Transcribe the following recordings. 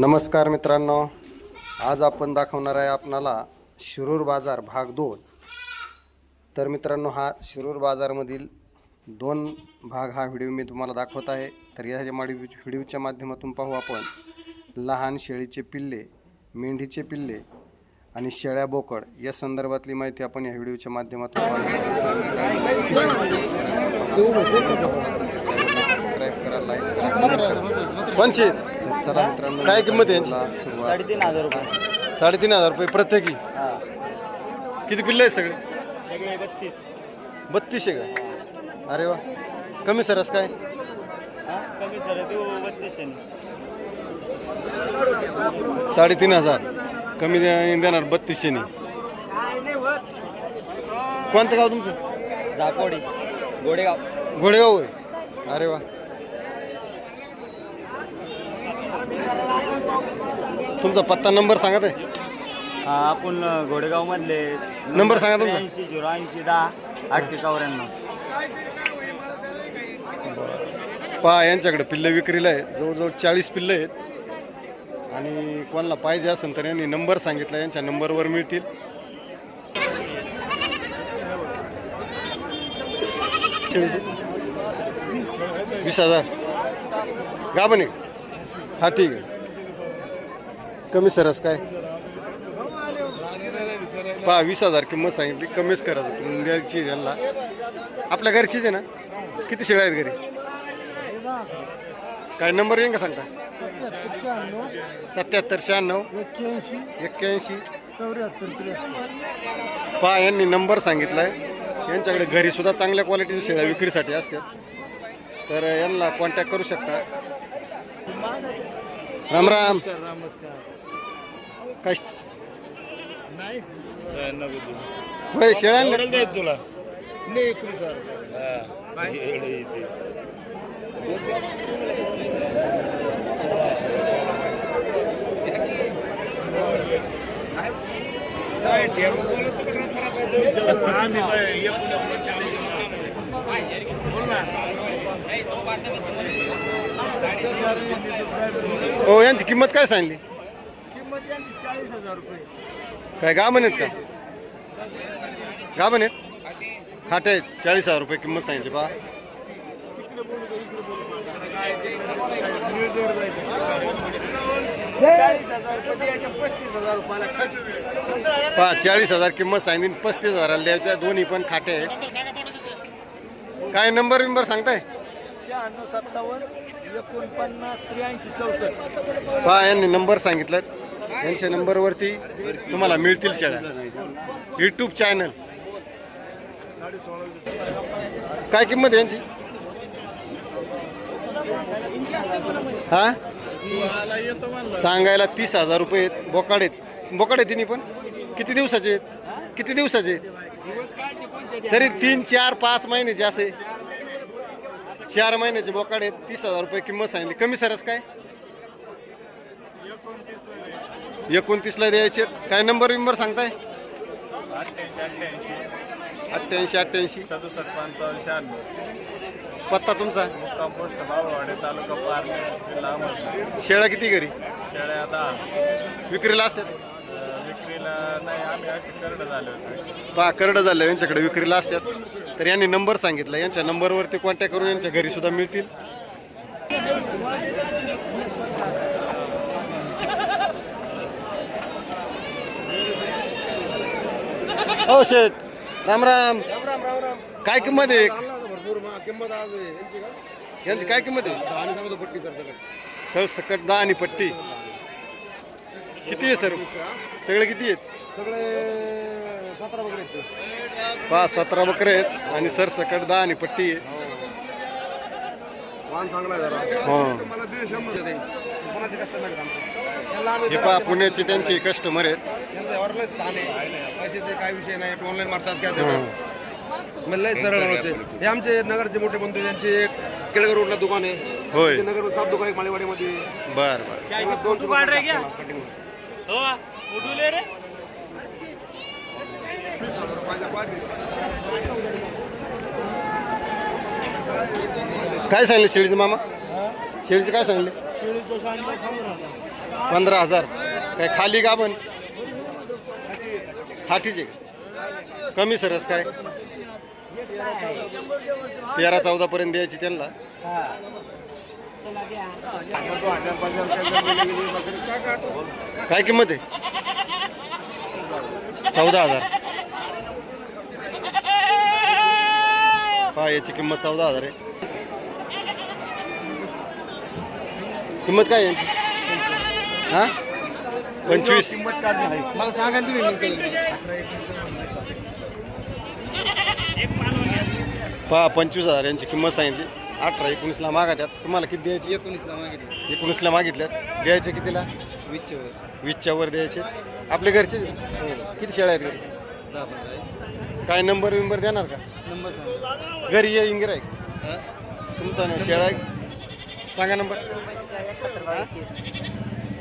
नमस्कार मित्रांनो. आज आपण दाखवणार आहे आपणाला शिरूर बाजार भाग दोन. तर मित्रांनो हा शिरूर बाजारमधील दोन भाग हा व्हिडिओ मी तुम्हाला दाखवत आहे. तर या माडी व्हिडिओच्या माध्यमातून पाहू आपण लहान शेळीचे पिल्ले मेंढीचे पिल्ले आणि शेळ्या बोकड या संदर्भातली माहिती आपण या व्हिडिओच्या माध्यमातून सबस्क्राईब करा लाईक करा. चला मित्रांनो. काय किंमत आहे? सुरुवात. साडेतीन हजार रुपये. साडेतीन हजार रुपये प्रत्येकी? हा. किती पिल्ले आहेत सगळे? सगळे बत्तीस. बत्तीसशे का? अरे वा. कमी सरस काय? हा कमी सर देऊ बत्तीसशे साडेतीन हजार. कमी दे- देणार बत्तीसशेने कोणतं गाव तुमचं? झाकोडी गोडेगाव. घोडेगाव होय. अरे वा. तुमचा पत्ता नंबर सांगत आहे हा आपण घोडेगाव मधले नंबर सांगा तुमचा. ऐंशी झिरो ऐंशी दहा आठशे चौऱ्याण्णव. पहा यांच्याकडे पिल्लं विक्रीला आहे जवळजवळ चाळीस पिल्लं आहेत. आणि कोणाला पाहिजे असेल तर यांनी नंबर सांगितला यांच्या नंबरवर मिळतील. वीस हजार. आहे. हा ठीक आहे. कमी सरस काय? पहा वीस हजार किंमत सांगितली कमीच करायचं. द्यायची यांना आपल्या घरचीच आहे ना? किती शेळ्या आहेत घरी? काय नंबर येईन का सांगता? सत्याहत्तर शहाण्णव. एक्क्याऐंशी. एक्क्याऐंशी चौऱ्याहत्तर पहा यांनी नंबर सांगितलाय. यांच्याकडे घरी सुद्धा चांगल्या क्वालिटीच्या शेळ्या विक्रीसाठी असतात. तर यांना कॉन्टॅक्ट करू शकता. राम राम. नमस्कार. काय? नाही. होय? तुला? हो यांची किंमत काय सांगली? चाळीस हजार रुपये. काय गाभण आहेत का? गाभण आहेत? खाटे आहेत. चाळीस हजार रुपये किंमत सांगितली पहा. चाळीस हजार रुपये द्यायचे पस्तीस हजार रुपयाला खट पहा चाळीस हजार किंमत सांगितली पस्तीस हजाराला द्यायच्या. दोन्ही पण खाटे आहेत. काय नंबर बिंबर सांगताय? शहाण्णव सत्तावन्न एकोणपन्नास त्र्याऐंशी चौसष्ट. पहा यांनी नंबर सांगितलं यांच्या नंबरवरती तुम्हाला मिळतील शेळ्या. यूट्यूब चॅनल काय किंमत यांची? हा? सांगायला तीस हजार रुपये आहेत. बोकाड आहेत. बोकाड आहेत तिन्ही पण? किती दिवसाचे आहेत? किती दिवसाचे आहेत? तरी तीन चार पाच महिन्याचे असे. चार महिन्याचे बोकाड आहेत. तीस हजार रुपये किंमत सांगितली. कमी सरस काय? एकोणतीसला द्यायचे. काय नंबर विंबर सांगताय? अठ्ठ्याऐंशी अठ्ठ्याऐंशी. सदुसष्ट पंचावन्न शहाण्णव पत्ता तुमचा? मुक्काम पोस्ट तालुका पारणे जिल्हा अहमदनगर शेळ्या किती घरी? शेळ्या दहा विक्रीला असतात? विक्रीला नाही आम्ही असे झाले होते पहा करडं झालं यांच्याकडे विक्रीला असतात. तर यांनी नंबर सांगितला. यांच्या नंबरवरती कॉन्टॅक्ट करून यांच्या घरी सुद्धा मिळतील. हो शेठ राम राम. काय किंमत आहे? यांची काय किंमत आहे? सर सकट दहा आणि पट्टी. किती आहे सर? सगळे किती आहेत? सगळे सतरा वगैरे आहेत पाच सतरा बकरे आहेत आणि सर सकट दहा आणि पट्टी आहे. वाहन चांगला आहे जरा. हो. मला कोणाचे कस्टमर आहेत आमचे? त्यांना आम्ही हे पहा पुण्याचे त्यांचे कस्टमर आहेत. त्यांचं छान आहे. पैशाचे काय विषय नाही ऑनलाईन मारतात काय देतात. म्हणजे लय सरळ माणूस आहे. हे आमचे नगरचे मोठे बंधू त्यांचे एक केळगर रोडला दुकान आहे. होय. ते नगर सात दुकान एक माळेवाडीमध्ये. बर बर. त्याला दोन दुकान टाकतात continue. वीस हजार रुपयाच्या पाठी. काय सांगले शेळीचं मामा? शेळीचं काय सांगले? पंधरा हजार. काय खाली गाभण हाटीचे कमी सरस काय? तेरा चौदा पर्यंत द्यायची त्यांना. काय किंमत आहे? चौदा हजार. पहा याची किंमत चौदा हजार आहे. किंमत काय यांची? हा? पंचवीस. मला सांगा तुम्ही पहा पंचवीस हजार यांची किंमत सांगितली. अठरा एकोणीसला मागा त्यात तुम्हाला किती द्यायची? एकोणीसला मागितलं. एकोणीसला मागितल्यात. द्यायचे कितीला? वीसच्यावर वीसच्या वर द्यायचे. आपले घरचे? किती शेळ्या आहेत घरी? दहा पंधरा काय नंबर विंबर देणार का? नंबर सांगा. घरी ये इंगिरा आहे. हा? तुमचा ना शेळा आहे? सांगा नंबर.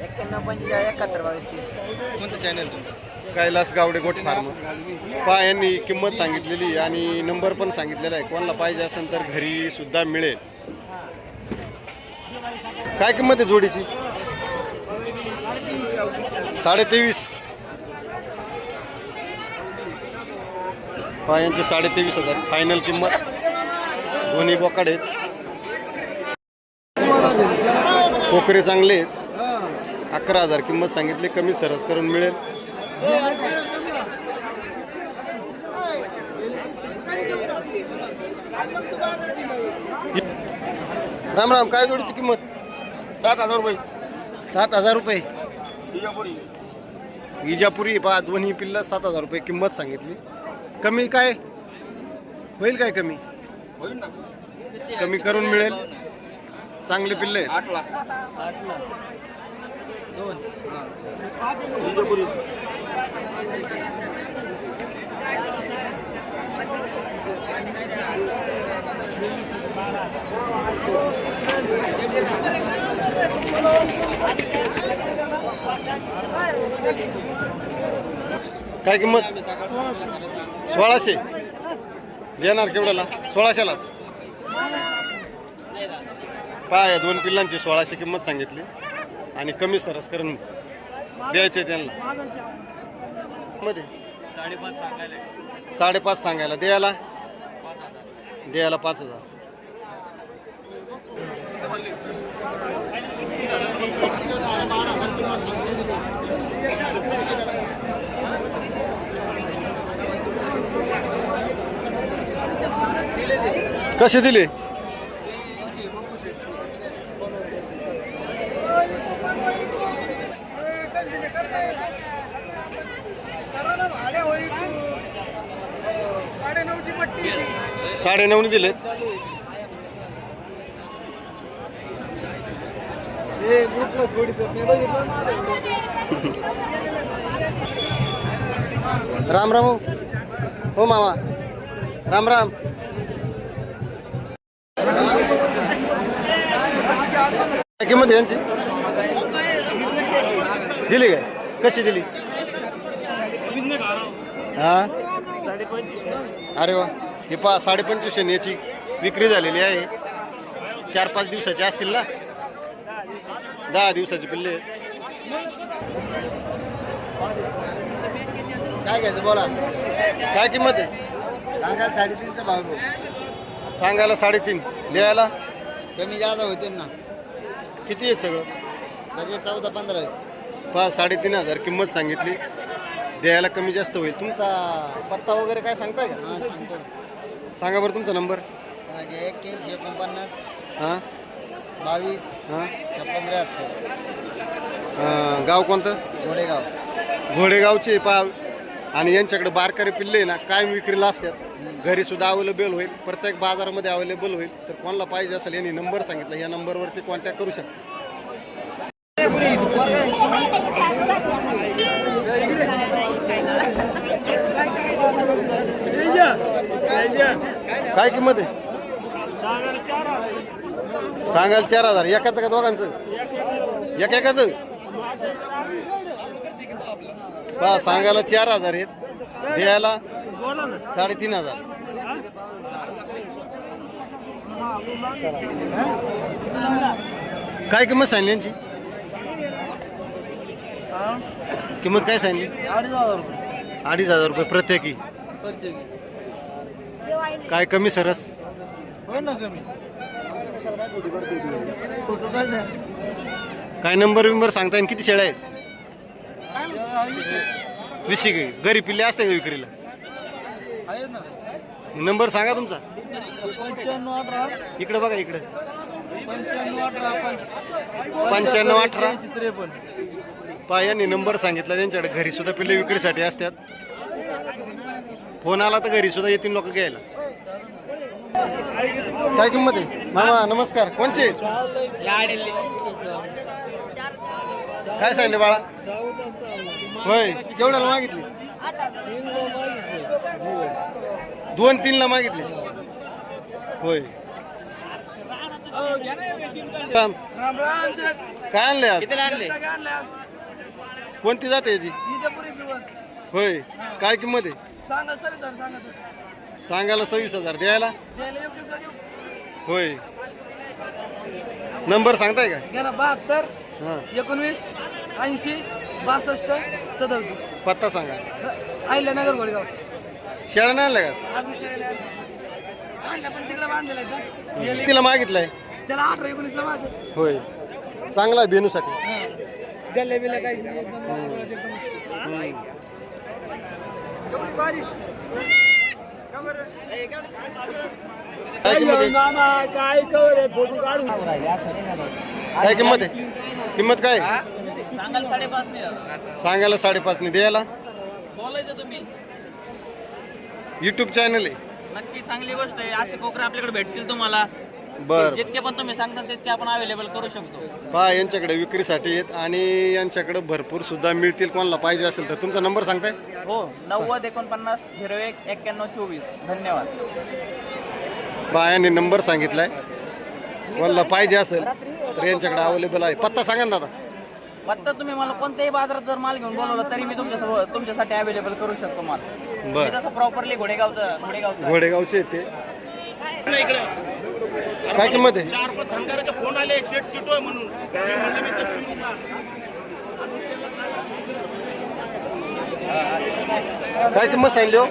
एक्क्याण्णव पंचेचाळीस एकाहत्तर बावीस तीस. कोणतं चॅनल तुमचं? Kailas Gawade goat farm. पहा यांनी किंमत सांगितलेली आणि नंबर पण सांगितलेला आहे. कोणाला पाहिजे असेल तर घरी सुद्धा मिळेल. काय किंमत आहे जोडीची? साडे तेवीस पहा यांची साडे तेवीस हजार. फायनल किंमत. दोन्ही बोकाड आहेत. कोकरे चांगले आहेत. अकरा हजार किंमत सांगितली कमी सरस करून मिळेल. राम राम काय जोडीची किंमत? सात हजार रुपये. सात हजार रुपये. विजापुरी. पहा दोन्ही पिल्ला सात हजार रुपये किंमत सांगितली. कमी काय? होईल काय कमी? कमी करून मिळेल. चांगले पिल्ले. आठ लाख. काय किंमत? सोळाशे. देणार केवढ्याला? सोळाशेलाच. पाया दोन पिल्लांची सोळाशे किंमत सांगितली. आणि कमी सरस करून द्यायचे त्यांना. मध्ये? साडेपाच सांगायला. साडेपाच सांगायला द्यायला? द्यायला पाच हजार. कसे दिले? साडे नऊने दिलेत. राम राम हो. हो मामा. राम राम. किंमत यांची? दिली काय? कशी दिली? हा? अरे वा. हे पहा साडेपंचवीसशे याची विक्री झालेली आहे. चार पाच दिवसाची असतील ना? दहा दिवसाची पिल्ले. काय घ्यायचं बोला? काय किंमत आहे? सांगा साडेतीनचा भाव. सांगायला साडेतीन. द्यायला? कमी जादा होते ना किती आहे सगळं? सगळे चौदा पंधरा आहेत. पहा साडेतीन हजार किंमत सांगितली. द्यायला कमी जास्त होईल. तुमचा पत्ता वगैरे काय सांगताय का? हा सांगतो. सांगा बरं तुमचा नंबर. एक्क्याऐंशी एकोणपन्नास हां? बावीस हां? छप्पन त्र्याहत्तर. अं, गाव कोणतं? गोडेगाव घोडेगावचे पा आणि यांच्याकडे बारकारे पिल्ले ना कायम विक्रीला असतात. घरी सुद्धा अवेलेबल होईल. प्रत्येक बाजारामध्ये अवेलेबल होईल. तर कोणाला पाहिजे असेल यांनी नंबर सांगितला. या नंबरवरती कॉन्टॅक्ट करू शकता. काय किंमत आहे? सांगाल चार हजार. एकाचं का दोघांचं? एक एकाचं? पहा सांगायला चार हजार आहेत. द्यायला साडेतीन हजार. काय किंमत सांगली यांची? किंमत काय सांगली? अडीच हजार रुपये. प्रत्येकी. काय कमी सरस? काय नंबर बिंबर सांगता येईल किती शेळ्या आहेत? एक घरी पिल्ले असते का विक्रीला? नंबर सांगा तुमचा. इकडे बघा इकडे. पंच्याण्णव अठरा पा यांनी नंबर सांगितला त्यांच्याकडे घरी सुद्धा पिल्ले विक्रीसाठी असतात. फोन आला तर घरी सुद्धा येतील लोक घ्यायला. काय किंमत आहे? मामा नमस्कार. कोणचे? काय सांगितले बाळा? होय केवढ्याला मागितली? दोन तीनला मागितले. होय. राम. काय आणले आज? कोणती जाते याची? होय. काय किंमत आहे? सांगायला सव्वीस हजार द्यायला? होय. नंबर सांगताय का? घ्या ना बहात्तर हां. एकोणवीस ऐंशी बासष्ट सदतीस. पत्ता सांगा. आयल्या नगर गोळगाव. शेळ्या नाही आणल्या का? आज मी शाळेला आलो. आणल्या पण तिकडे बांधलेला आहे का? गेले. तिला मागितलंय? त्याला अठरा एकोणीसला मागे होय. चांगला आहे बेनूसाठी. गल्ले बिल्ले काहीच नाही. एकदम मोकळं, एकदम. काय किंमत आहे? काय किंमत आहे? किंमत काय? सांगायला साडेपाच ने द्यायला? बोलायचं तुम्ही. युट्यूब चॅनल आहे. नक्की चांगली गोष्ट आहे. असे कोकरे आपल्याकडे भेटतील तुम्हाला. बर. जितके पण तुम्ही सांगता तितके आपण अवेलेबल करू शकतो. पहा यांच्याकडे विक्रीसाठी आहेत आणि यांच्याकडे भरपूर सुद्धा मिळतील. कोणाला पाहिजे असेल तर तुमचा नंबर सांगताय? हो नव्वद एकोणपन्नास झिरो एक एक्क्याण्णव चोवीस. धन्यवाद. पहा यांनी नंबर सांगितलाय. कोणाला पाहिजे असेल तर यांच्याकडे अवेलेबल आहे. पत्ता सांगा ना दादा. फक्त तुम्ही मला कोणत्याही बाजारात जर माल घेऊन बोलवलं तरी मी तुमच्या तुमच्यासाठी अवेलेबल करू शकतो माल. मी बर तसं प्रॉपरली घोडेगावचं घोडेगावचं घोडेगावचे आहेत ते. काय किंमत आहे? चार पाच धनगराचे फोन आले शेट किटोय म्हणून. मी म्हणलं मी तर शिवून काय किंमत सांगली हो?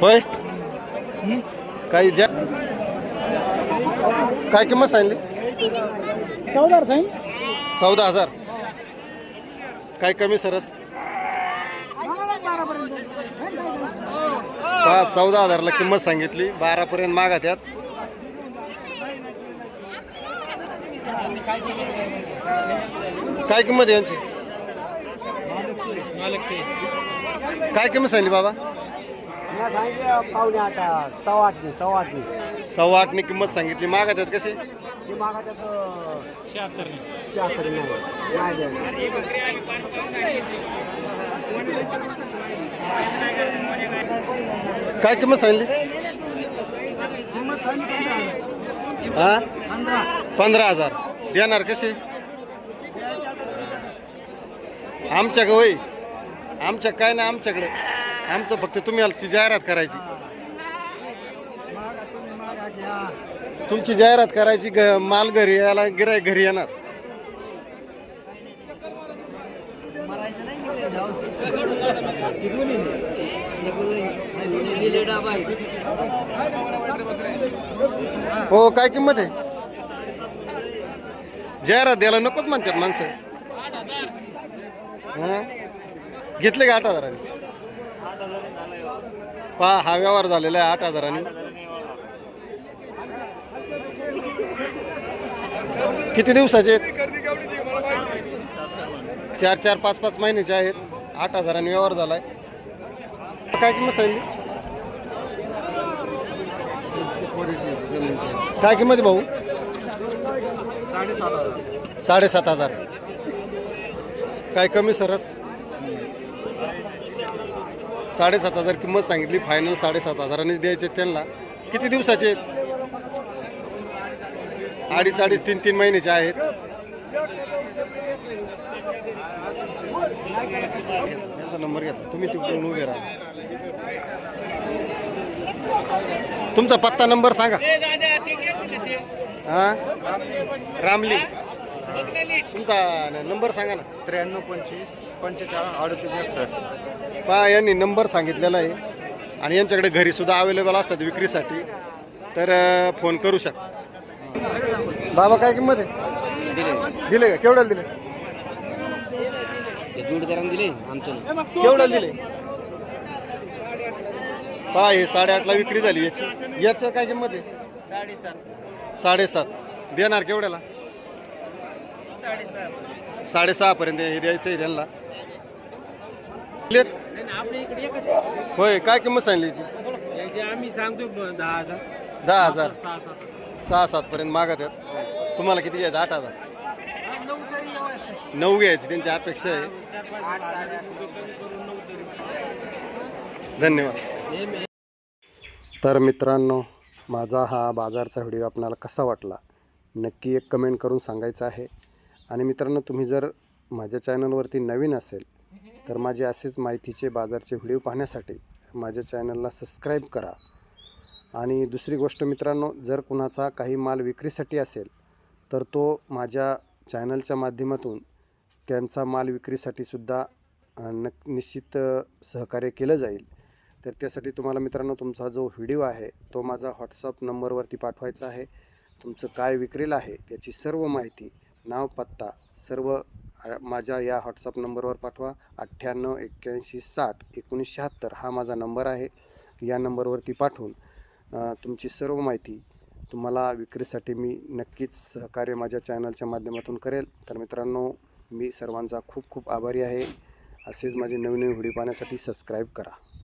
होय? काही ज्या काय किंमत सांगली चौदा साईन चौदा हजार. काय कमी सरस? पहा चौदा हजारला किंमत सांगितली. बारापर्यंत मागा त्यात. काय किंमत यांची? काय किंमत सांगली बाबा? पावणे आठ सव्वा आठनी सव्वा आठनी सव्वा आठने किंमत सांगितली. मागा त्यात कशी? शहात्तर काय किंमत सांगली हा? पंधरा हजार. देणार कसे आमच्या का वय आमच्या काय नाही आमच्याकडे. आमचं फक्त तुम्ही आमची जाहिरात करायची. तुमची जाहिरात करायची ग माल घरी यायला गिराय घरी येणार. हो काय किंमत आहे? जाहिरात द्यायला नकोच म्हणतात माणसं. हा? घेतले का आठ हजारांनी? पहा हा व्यवहार झालेला आहे आठ हजारांनी. किती दिवसाचे आहेत? चार चार पाच पाच महिन्याचे आहेत. आठ हजारांनी व्यवहार झालाय. काय किंमत सांगली काय किंमत आहे भाऊ? साडेसात हजार. काय कमी सरस? साडेसात हजार किंमत सांगितली. फायनल साडेसात हजारांनीच द्यायचे आहेत त्यांना. किती दिवसाचे आहेत? अडीच अडीच तीन तीन महिन्याचे आहेत. नंबर घेतला तुम्ही तिकडून उभे राहा. तुमचा पत्ता नंबर सांगा. हा रामली. तुमचा नंबर सांगा ना. त्र्याण्णव पंचवीस पंचेचाळीस अडतीस एकसष्ट. पहा यांनी नंबर सांगितलेला आहे. आणि यांच्याकडे घरी सुद्धा अवेलेबल असतात विक्रीसाठी. तर फोन करू शकता. बाबा काय किंमत आहे? दिले. का? केवढ्याला दिले? दिले आमच्या केवढ्याला दिले? पहा हे साडेआठला विक्री झाली. याची याचं काय किंमत आहे? साडेसात. साडेसात. देणार केवढ्याला? साडेसात. साडेसहा पर्यंत हे द्यायचं आहे. त्यांना होय काय किंमत सांगली याची? आम्ही सांगतो दहा हजार. दहा हजार. सहा सात सहा पर्यंत मागत आहेत. तुम्हाला किती घ्यायचं? आठ हजार. नऊ घ्यायची त्यांची अपेक्षा आहे. धन्यवाद. तर मित्रांनो माझा हा बाजारचा व्हिडिओ आपणाला कसा वाटला? नक्की एक कमेंट करून सांगायचं आहे. आणि मित्रांनो तुम्ही जर माझ्या चॅनलवरती नवीन असेल तर माझे असेच माहितीचे बाजारचे व्हिडिओ पाहण्यासाठी माझ्या चॅनलला सबस्क्राईब करा. आणि दुसरी गोष्ट मित्रांनो जर कुणाचा काही माल विक्रीसाठी असेल तर तो माझ्या चॅनलच्या माध्यमातून त्यांचा माल विक्रीसाठी सुद्धा अ, निश्चित सहकार्य केलं जाईल. तर त्यासाठी तुम्हाला मित्रांनो तुमचा जो व्हिडिओ आहे तो माझा व्हॉट्सअप नंबरवरती पाठवायचा आहे. तुमचं काय विक्रीला आहे त्याची सर्व माहिती नाव पत्ता सर्व माझ्या या व्हॉट्सअप नंबरवर पाठवा. अठ्ठ्याण्णव एक्क्याऐंशी साठ एकोणीस शहात्तर हा माझा नंबर आहे. या नंबरवरती पाठवून तुमची सर्व माहिती तुम्हाला विक्रीसाठी मी नक्कीच सहकार्य माझ्या चॅनलच्या माध्यमातून करेल. तर मित्रांनो मी सर्वांचा खूप खूप आभारी आहे. असेच माझे नवीन नवीन व्हिडिओ पाहण्यासाठी सबस्क्राईब करा.